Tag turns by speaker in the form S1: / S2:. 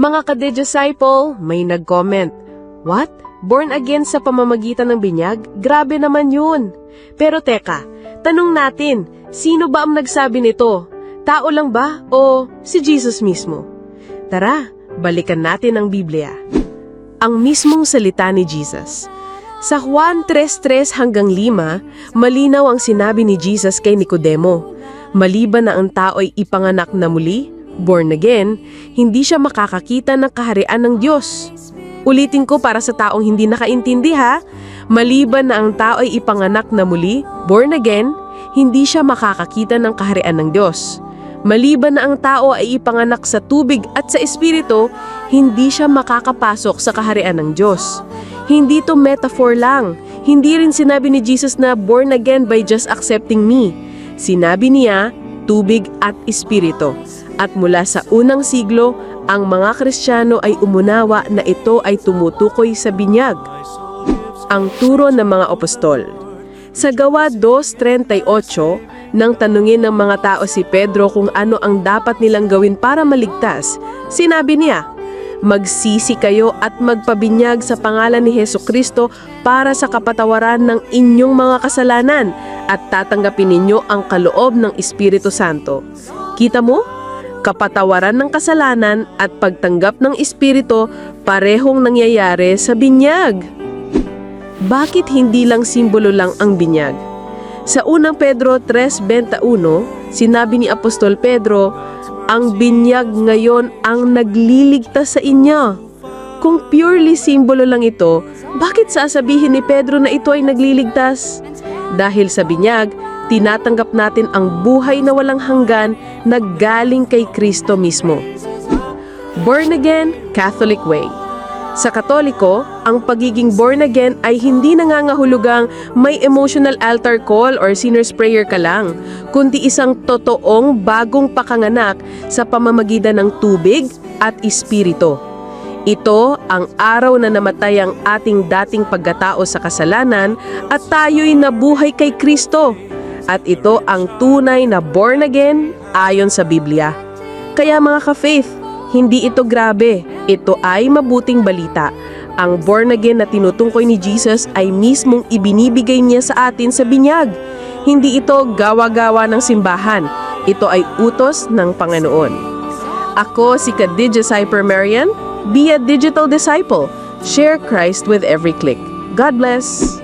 S1: Mga kade-disciple, may nag-comment, What? Born again sa pamamagitan ng binyag? Grabe naman yun. Pero teka, tanong natin, sino ba ang nagsabi nito? Tao lang ba o si Jesus mismo? Tara, balikan natin ang Biblia. Ang mismong salita ni Jesus. Sa Juan 3.3 hanggang 5, malinaw ang sinabi ni Jesus kay Nicodemo. Maliban na ang tao ay ipanganak na muli, born again, hindi siya makakakita ng kaharian ng Diyos. Ulitin ko para sa taong hindi nakaintindi ha, maliban na ang tao ay ipanganak na muli, born again, hindi siya makakakita ng kaharian ng Diyos. Maliban na ang tao ay ipanganak sa tubig at sa espiritu, hindi siya makakapasok sa kaharian ng Diyos. Hindi to metaphor lang. Hindi rin sinabi ni Jesus na born again by just accepting me. Sinabi niya, tubig at espiritu. At mula sa unang siglo, ang mga Kristiyano ay umunawa na ito ay tumutukoy sa binyag. Ang turo ng mga apostol. Sa gawa 2.38, nang tanungin ng mga tao si Pedro kung ano ang dapat nilang gawin para maligtas, sinabi niya, Magsisi kayo at magpabinyag sa pangalan ni Heso Kristo para sa kapatawaran ng inyong mga kasalanan at tatanggapin ninyo ang kaloob ng Espiritu Santo. Kita mo? Kapatawaran ng kasalanan at pagtanggap ng Espiritu parehong nangyayari sa binyag. Bakit hindi lang simbolo lang ang binyag? Sa unang Pedro 3.21, sinabi ni Apostol Pedro, ang binyag ngayon ang nagliligtas sa inyo. Kung purely simbolo lang ito, bakit sasabihin ni Pedro na ito ay nagliligtas? Dahil sa binyag, tinatanggap natin ang buhay na walang hanggan na galing kay Kristo mismo. Born again, Catholic way. Sa Katoliko, ang pagiging born again ay hindi nangangahulugang may emotional altar call or sinner's prayer ka lang, kundi isang totoong bagong pakanganak sa pamamagitan ng tubig at espiritu. Ito ang araw na namatay ang ating dating pagkatao sa kasalanan at tayo'y nabuhay kay Kristo. At ito ang tunay na born again ayon sa Biblia. Kaya mga ka-faith, hindi ito grabe, ito ay mabuting balita. Ang born again na tinutungkoy ni Jesus ay mismong ibinibigay niya sa atin sa binyag. Hindi ito gawa-gawa ng simbahan, ito ay utos ng Panginoon. Ako si Kadidja Cyper Marian, be a digital disciple. Share Christ with every click. God bless!